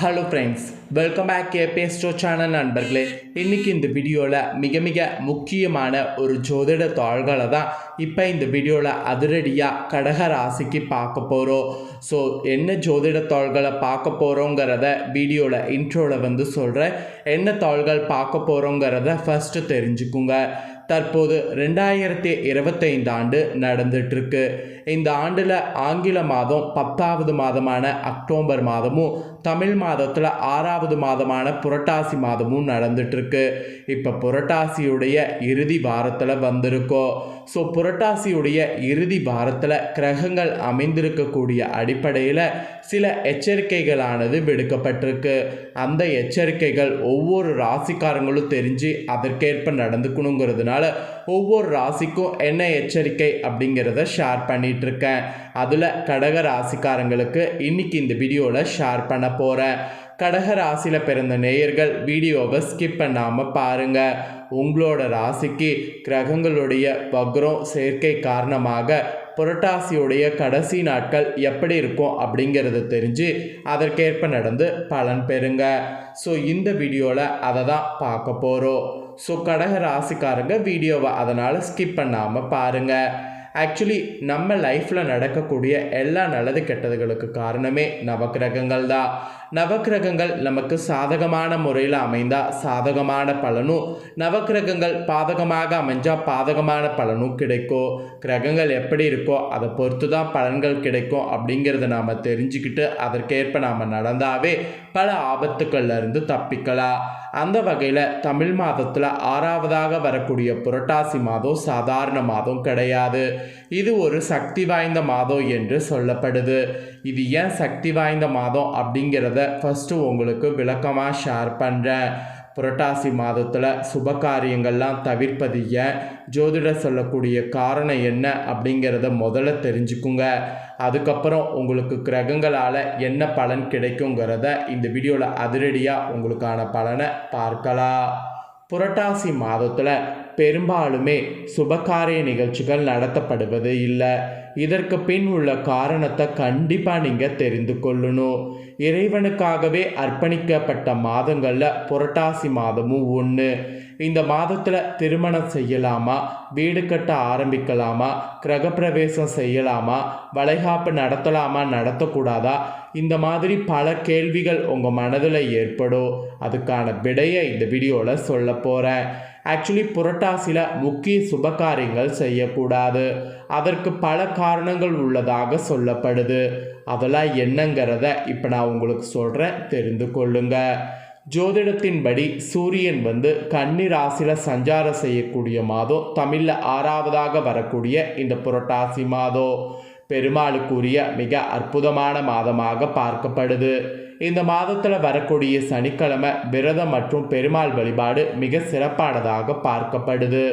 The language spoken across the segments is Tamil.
Hello friends welcome back K channel நண்பர்களே. இன்றைக்கி இந்த வீடியோவில் மிக மிக முக்கியமான ஒரு ஜோதிட தாள்களை தான் இப்போ இந்த வீடியோவில் அதிரடியாக கடக ராசிக்கு பார்க்க போகிறோம் ஸோ என்ன ஜோதிட தாள்களை பார்க்க போகிறோங்கிறத வீடியோவில் இன்ட்ரோவில் வந்து சொல்கிறேன் என்ன தாள்கள் பார்க்க போகிறோங்கிறத ஃபஸ்ட்டு தெரிஞ்சுக்குங்க. தற்போது ரெண்டாயிரத்தி இருபத்தைந்து ஆண்டு நடந்துட்டுருக்கு. இந்த ஆண்டில் ஆங்கில மாதம் பத்தாவது மாதமான அக்டோபர் மாதமும் தமிழ் மாதத்தில் ஆறாவது மாதமான புரட்டாசி மாதமும் நடந்துட்டுருக்கு. இப்போ புரட்டாசியுடைய இறுதி வாரத்தில் வந்திருக்கோம். ஸோ புரட்டாசியுடைய இறுதி வாரத்தில் கிரகங்கள் அமைந்திருக்கக்கூடிய அடிப்படையில் சில எச்சரிக்கைகளானது விடுக்கப்பட்டிருக்கு. அந்த எச்சரிக்கைகள் ஒவ்வொரு ராசிக்காரங்களும் தெரிஞ்சு அதற்கேற்ப நடந்துக்கணுங்கிறதுனால ஒவ்வொரு ராசிக்கும் என்ன எச்சரிக்கை அப்படிங்கிறத ஷேர் பண்ணிகிட்ருக்கேன் அதில் கடக ராசிக்காரங்களுக்கு இன்னைக்கு இந்த வீடியோவில் ஷேர் பண்ண போகிறேன் கடக ராசியில் பிறந்த நேயர்கள் வீடியோவை ஸ்கிப் பண்ணாமல் பாருங்கள் உங்களோட ராசிக்கு கிரகங்களுடைய வக்ரம் சேர்க்கை காரணமாக புரட்டாசியுடைய கடைசி நாட்கள் எப்படி இருக்கும் அப்படிங்கிறத தெரிஞ்சு அதற்கேற்ப நடந்து பலன் பெறுங்க. ஸோ இந்த வீடியோவில் அதை தான் பார்க்க போகிறோம் ஸோ கடக ராசிக்காரங்க வீடியோவை அதனால் ஸ்கிப் பண்ணாமல் பாருங்கள் ஆக்சுவலி நம்ம லைஃப்பில் நடக்கக்கூடிய எல்லா நல்லது கெட்டதுகளுக்கு காரணமே நவக்கிரகங்கள் தான் நவக்கிரகங்கள் நமக்கு சாதகமான முறையில் அமைந்தால் சாதகமான பலனும் நவக்கிரகங்கள் பாதகமாக அமைஞ்சால் பாதகமான பலனும் கிடைக்கும் கிரகங்கள் எப்படி இருக்கோ அதை பொறுத்து தான் பலன்கள் கிடைக்கும் அப்படிங்கிறத நாம் தெரிஞ்சுக்கிட்டு அதற்கேற்ப நாம் நடந்தாவே பல ஆபத்துக்கள்லேருந்து தப்பிக்கலாம். அந்த வகையில் தமிழ் மாதத்தில் ஆறாவதாக வரக்கூடிய புரட்டாசி மாதம் சாதாரண மாதம் கிடையாது. இது ஒரு சக்தி வாய்ந்த மாதம் என்று சொல்லப்படுது. இது ஏன் சக்தி வாய்ந்த மாதம் அப்படிங்கிறத ஃபஸ்ட்டு உங்களுக்கு விளக்கமாக ஷேர் பண்ணுறேன் புரட்டாசி மாதத்தில் சுப காரியங்கள்லாம் தவிர்ப்பது ஏன்? ஜோதிடர் சொல்லக்கூடிய காரணம் என்ன அப்படிங்கிறத முதல்ல தெரிஞ்சுக்குங்க. அதுக்கப்புறம் உங்களுக்கு கிரகங்களால் என்ன பலன் கிடைக்குங்கிறத இந்த வீடியோவில் அதிரடியாக உங்களுக்கான பலனை பார்க்கலாம். புரட்டாசி மாதத்தில் பெரும்பாலுமே சுபகாரிய நிகழ்ச்சிகள் நடத்தப்படுவது இல்லை. இதற்கு பின் உள்ள காரணத்தை கண்டிப்பாக நீங்கள் தெரிந்து கொள்ளணும். இறைவனுக்காகவே அர்ப்பணிக்கப்பட்ட மாதங்களில் புரட்டாசி மாதமும் ஒன்று இந்த மாதத்தில் திருமணம் செய்யலாமா? வீடு கட்ட ஆரம்பிக்கலாமா? கிரகப்பிரவேசம் செய்யலாமா? வளைகாப்பு நடத்தலாமா? நடத்தக்கூடாதா? இந்த மாதிரி பல கேள்விகள் உங்கள் மனதில் ஏற்படும். அதுக்கான விடையை இந்த வீடியோவில் சொல்ல போகிறேன் ஆக்சுவலி புரட்டாசியில் முக்கிய சுபகாரியங்கள் செய்யக்கூடாது. அதற்கு பல காரணங்கள் உள்ளதாக சொல்லப்படுது. அதெல்லாம் என்னங்கிறத இப்போ நான் உங்களுக்கு சொல்கிறேன் தெரிந்து கொள்ளுங்க. ஜோதிடத்தின்படி சூரியன் வந்து கன்னி ராசியில் சஞ்சாரம் செய்யக்கூடிய மாதம் தமிழில் ஆறாவதாக வரக்கூடிய இந்த புரட்டாசி மாதம். பெருமாளுக்குரிய மிக அற்புதமான மாதமாக பார்க்கப்படுது. இந்த மாதத்தில் வரக்கூடிய சனிக்கிழமை விரதம் மற்றும் பெருமாள் வழிபாடு மிக சிறப்பானதாக பார்க்கப்படுது.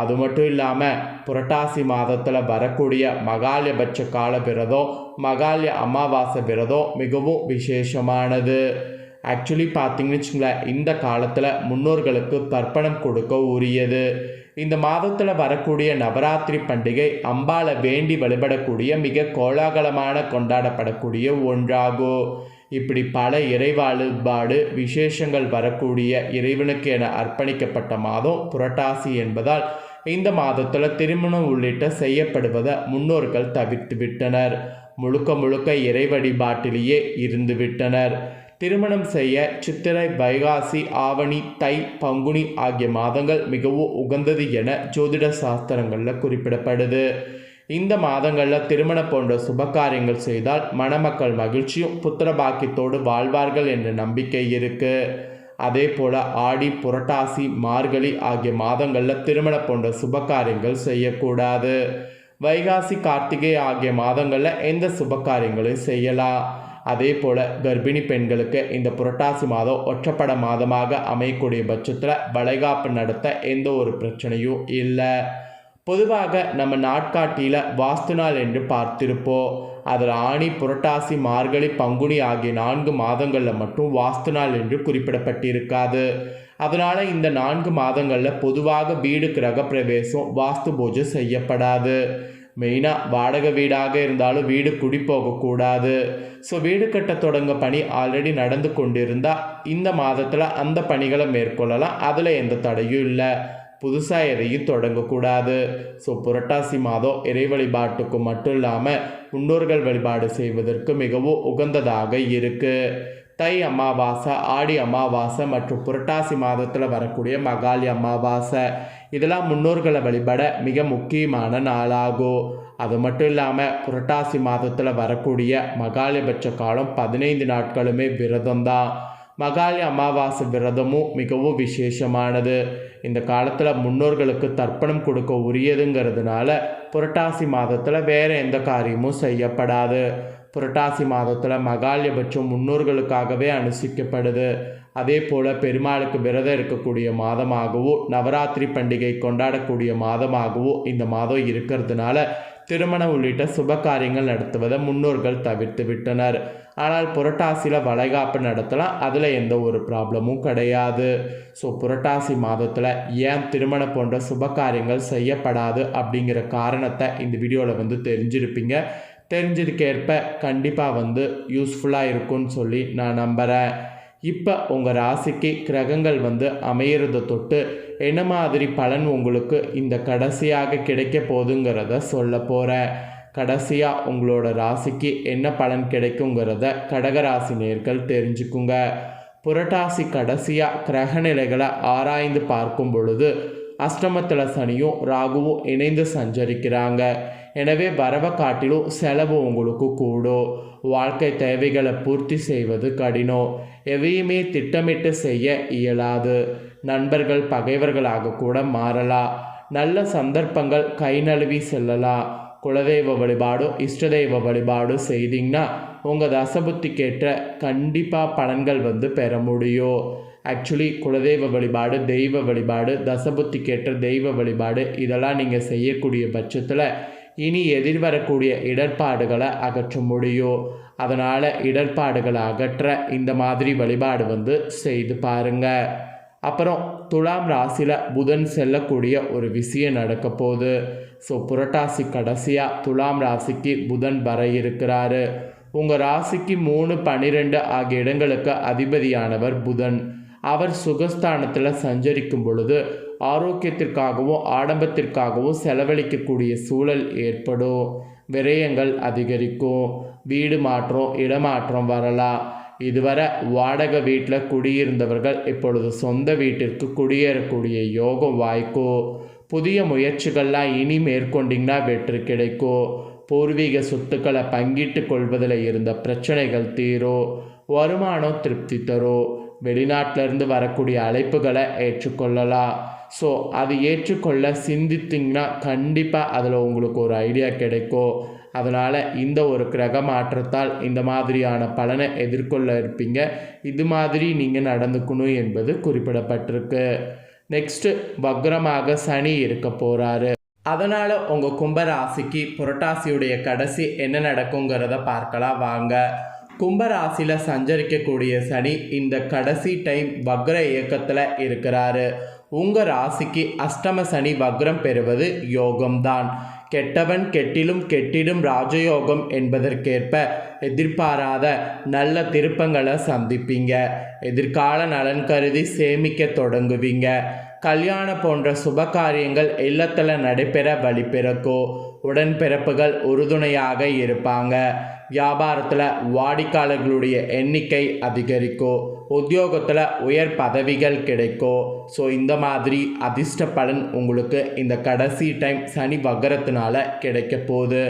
அது மட்டும் இல்லாமல் புரட்டாசி மாதத்தில் வரக்கூடிய மகாலயபட்ச கால விரதம் மகாலய அமாவாசை விரதம் மிகவும் விசேஷமானது. ஆக்சுவலி பார்த்தீங்கன்னு வச்சுங்களேன் இந்த காலத்தில் முன்னோர்களுக்கு தர்ப்பணம் கொடுக்க உரியது. இந்த மாதத்தில் வரக்கூடிய நவராத்திரி பண்டிகை அம்பாலை வேண்டி வழிபடக்கூடிய மிக கோலாகலமான கொண்டாடப்படக்கூடிய ஒன்றாகும். இப்படி பல இறைவாழ்பாடு விசேஷங்கள் வரக்கூடிய இறைவனுக்கு என அர்ப்பணிக்கப்பட்ட மாதம் புரட்டாசி என்பதால் இந்த மாதத்தில் திருமணம் உள்ளிட்ட செய்யப்படுவதை முன்னோர்கள் தவிர்த்து விட்டனர். முழுக்க முழுக்க இறை வழிபாட்டிலேயே இருந்து விட்டனர். திருமணம் செய்ய சித்திரை வைகாசி ஆவணி தை பங்குனி ஆகிய மாதங்கள் மிகவும் உகந்தது என ஜோதிட சாஸ்திரங்களில் குறிப்பிடப்படுது. இந்த மாதங்களில் திருமணம் போன்ற சுபகாரியங்கள் செய்தால் மணமக்கள் மகிழ்ச்சியும் புத்திர பாக்கியத்தோடு வாழ்வார்கள் என்ற நம்பிக்கை இருக்கு. அதே போல் ஆடி புரட்டாசி மார்கழி ஆகிய மாதங்களில் திருமணம் போன்ற சுபகாரியங்கள் செய்யக்கூடாது. வைகாசி கார்த்திகை ஆகிய மாதங்களில் எந்த சுபகாரியங்களையும் செய்யலாம். அதே போல் கர்ப்பிணி பெண்களுக்கு இந்த புரட்டாசி மாதம் ஒற்றப்பட மாதமாக அமையக்கூடிய பட்சத்தில் வளைகாப்பு நடத்த எந்த ஒரு பிரச்சனையும் இல்லை. பொதுவாக நம்ம நாட்காட்டியில் வாஸ்து நாள் என்று பார்த்திருப்போம். அதில் ஆணி புரட்டாசி மார்கழி பங்குனி ஆகிய நான்கு மாதங்களில் மட்டும் வாஸ்து நாள் என்று குறிப்பிடப்பட்டிருக்காது. அதனால் இந்த நான்கு மாதங்களில் பொதுவாக வீடு கிரக பிரவேசம் வாஸ்து பூஜை செய்யப்படாது. மெயினாக வாடகை வீடாக இருந்தாலும் வீடு குடி போகக்கூடாது ஸோ வீடு கட்ட தொடங்க பணி ஆல்ரெடி நடந்து கொண்டிருந்தால் இந்த மாதத்தில் அந்த பணிகளை மேற்கொள்ளலாம். அதில் எந்த தடையும் இல்லை. புதுசாக எதையும் தொடங்கக்கூடாது. ஸோ புரட்டாசி மாதம் இறை வழிபாட்டுக்கு மட்டும் இல்லாமல் முன்னோர்கள் வழிபாடு செய்வதற்கு மிகவும் உகந்ததாக இருக்குது தை அமாவாசை ஆடி அமாவாசை மற்றும் புரட்டாசி மாதத்தில் வரக்கூடிய மகாளி அமாவாசை இதெல்லாம் முன்னோர்களை வழிபட மிக முக்கியமான நாளாகும். அது மட்டும் இல்லாமல் புரட்டாசி மாதத்தில் வரக்கூடிய மகாலிபட்ச காலம் பதினைந்து நாட்களுமே விரதம்தான். மகாலி அமாவாசை விரதமும் மிகவும் விசேஷமானது. இந்த காலத்தில் முன்னோர்களுக்கு தர்ப்பணம் கொடுக்க உரியதுங்கிறதுனால புரட்டாசி மாதத்தில் வேறு எந்த காரியமும் செய்யப்படாது. புரட்டாசி மாதத்தில் மகாலியபட்சம் முன்னோர்களுக்காகவே அனுசிக்கப்படுது. அதே போல் பெருமாளுக்கு விரதம் இருக்கக்கூடிய மாதமாகவும் நவராத்திரி பண்டிகை கொண்டாடக்கூடிய மாதமாகவும் இந்த மாதம் இருக்கிறதுனால திருமணம் உள்ளிட்ட சுப காரியங்கள் நடத்துவதை முன்னோர்கள் தவிர்த்து விட்டனர். ஆனால் புரட்டாசியில் வளைகாப்பு நடத்தலாம் அதில் எந்த ஒரு ப்ராப்ளமும் கிடையாது. ஸோ புரட்டாசி மாதத்தில் ஏன் திருமணம் போன்ற சுப காரியங்கள் செய்யப்படாது அப்படிங்கிற காரணத்தை இந்த வீடியோவில் வந்து தெரிஞ்சிருப்பீங்க. தெரிஞ்சதுக்கேற்ப கண்டிப்பாக வந்து யூஸ்ஃபுல்லாக இருக்கும்னு சொல்லி நான் நம்புகிறேன் இப்போ உங்கள் ராசிக்கு கிரகங்கள் வந்து அமையிறத தொட்டு என்ன மாதிரி பலன் உங்களுக்கு இந்த கடைசியாக கிடைக்க போதுங்கிறத சொல்ல போகிறேன் கடைசியாக உங்களோட ராசிக்கு என்ன பலன் கிடைக்குங்கிறத கடகராசி நேர்கள் தெரிஞ்சுக்குங்க. புரட்டாசி கடைசியாக கிரக நிலைகளை ஆராய்ந்து பார்க்கும் பொழுது அஷ்டமத்தில் சனியும் ராகுவும் இணைந்து சஞ்சரிக்கிறாங்க. எனவே வரவை காட்டிலும் செலவு உங்களுக்கு கூடும். வாழ்க்கை தேவைகளை பூர்த்தி செய்வது கடினம். எவையுமே திட்டமிட்டு செய்ய இயலாது. நண்பர்கள் பகைவர்களாக கூட மாறலாம். நல்ல சந்தர்ப்பங்கள் கை நழுவி செல்லலாம். குலதெய்வ வழிபாடு இஷ்ட தெய்வ வழிபாடு செய்தீங்கன்னா உங்கள் தசபுத்திக்கேற்ற கண்டிப்பாக பலன்கள் வந்து பெற முடியும். ஆக்சுவலி குலதெய்வ வழிபாடு தெய்வ வழிபாடு தசபுத்திக்கேற்ற தெய்வ வழிபாடு இதெல்லாம் நீங்கள் செய்யக்கூடிய பட்சத்தில் இனி எதிர்வரக்கூடிய இடர்பாடுகளை அகற்ற முடியும். அதனால் இடர்பாடுகளை அகற்ற இந்த மாதிரி வழிபாடு வந்து செய்து பாருங்கள் அப்புறம் துலாம் ராசியில் புதன் செல்லக்கூடிய ஒரு விஷயம் நடக்க போகுது. ஸோ புரட்டாசி கடைசியாக துலாம் ராசிக்கு புதன் வர இருக்கிறாரு. உங்கள் ராசிக்கு மூணு பன்னிரெண்டு ஆகிய இடங்களுக்கு அதிபதியானவர் புதன். அவர் சுகஸ்தானத்தில் சஞ்சரிக்கும் பொழுது ஆரோக்கியத்திற்காகவும் ஆடம்பத்திற்காகவும் செலவழிக்கக்கூடிய சூழல் ஏற்படும். விரயங்கள் அதிகரிக்கும். வீடு மாற்றம் இடமாற்றம் வரலாம். இதுவரை வாடகை வீட்டில் குடியிருந்தவர்கள் இப்பொழுது சொந்த வீட்டிற்கு குடியேறக்கூடிய யோகம் வாய்க்கும். புதிய முயற்சிகள்லாம் இனி மேற்கொண்டிங்கன்னா வெற்றி கிடைக்கும். பூர்வீக சொத்துக்களை பங்கிட்டு கொள்வதில் இருந்த பிரச்சனைகள் தீரும். வருமானம் திருப்தி தரும். வெளிநாட்டிலேருந்து வரக்கூடிய அழைப்புகளை ஏற்றுக்கொள்ளலாம். ஸோ அது ஏற்றுக்கொள்ள சிந்தித்திங்கன்னா கண்டிப்பாக அதில் உங்களுக்கு ஒரு ஐடியா கிடைக்கும். அதனால் இந்த ஒரு கிரக மாற்றத்தால் இந்த மாதிரியான பலனை எதிர்கொள்ள இருப்பீங்க. இது மாதிரி நீங்கள் நடந்துக்கணும் என்பது குறிப்பிடப்பட்டிருக்கு. நெக்ஸ்ட்டு வக்ரமாக சனி இருக்க போகிறாரு அதனால் உங்கள் கும்பராசிக்கு புரட்டாசியுடைய கடைசி என்ன நடக்குங்கிறத பார்க்கலாம். வாங்க. கும்பராசியில் சஞ்சரிக்கக்கூடிய சனி இந்த கடைசி டைம் வக்ர இயக்கத்தில் இருக்கிறாரு. உங்கள் ராசிக்கு அஷ்டம சனி வக்ரம் பெறுவது யோகம்தான். கெட்டவன் கெட்டிலும் கெட்டிடும் ராஜயோகம் என்பதற்கேற்ப எதிர்பாராத நல்ல திருப்பங்களை சந்திப்பீங்க. எதிர்கால நலன் கருதி சேமிக்க தொடங்குவீங்க. கல்யாணம் போன்ற சுப காரியங்கள் இல்லத்தில் நடைபெற வழி உடன்பிறப்புகள் உறுதுணையாக இருப்பாங்க. வியாபாரத்தில் வாடிக்கையாளர்களுடைய எண்ணிக்கை அதிகரிக்கும் உத்தியோகத்தில் உயர் பதவிகள் கிடைக்கும் ஸோ இந்த மாதிரி அதிர்ஷ்ட பலன் உங்களுக்கு இந்த கடைசி டைம் சனி வக்கரத்தினால கிடைக்க போகுது.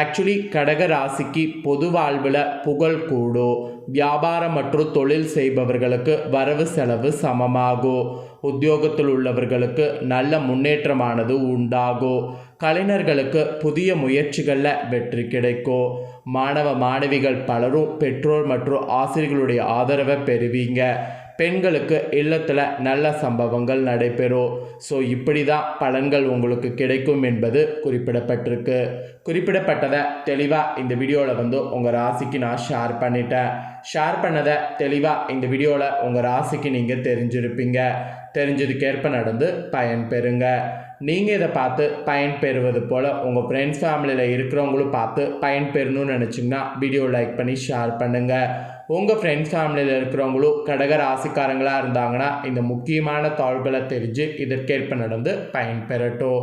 ஆக்சுவலி கடக ராசிக்கு பொது வாழ்வில் புகழ் கூடும். வியாபாரம் மற்றும் தொழில் செய்பவர்களுக்கு வரவு செலவு சமமாகும். உத்தியோகத்தில் உள்ளவர்களுக்கு நல்ல முன்னேற்றமானது உண்டாகும். கலைஞர்களுக்கு புதிய முயற்சிகளில் வெற்றி கிடைக்கும். மாணவ மாணவிகள் பலரும் பெற்றோர் மற்றும் ஆசிரியர்களுடைய ஆதரவை பெறுவீங்க. பெண்களுக்கு இல்லத்தில் நல்ல சம்பவங்கள் நடைபெறும். ஸோ இப்படி தான் பலன்கள் உங்களுக்கு கிடைக்கும் என்பது குறிப்பிடப்பட்டிருக்கு. குறிப்பிடப்பட்டதை தெளிவாக இந்த வீடியோவில் வந்து உங்கள் ராசிக்கு நான் ஷேர் பண்ணிட்டேன். ஷேர் பண்ணதை தெளிவாக இந்த வீடியோவில் உங்கள் ராசிக்கு நீங்கள் தெரிஞ்சிருப்பீங்க. தெரிஞ்சதுக்கேற்ப நடந்து பயன் பெறுங்க நீங்கள் இதை பார்த்து பயன் பெறுவது போல் உங்கள் ஃப்ரெண்ட்ஸ் ஃபேமிலியில் இருக்கிறவங்களும் பார்த்து பயன் பெறணும்னு நினச்சிங்கன்னா வீடியோ லைக் பண்ணி ஷேர் பண்ணுங்கள் உங்கள் ஃப்ரெண்ட்ஸ் ஃபேமிலியில் இருக்கிறவங்களும் கடக ராசிக்காரங்களாக இருந்தாங்கன்னா இந்த முக்கியமான தாள்களை தெரிஞ்சு இதற்கேற்ப நடந்து பயன் பெறட்டும்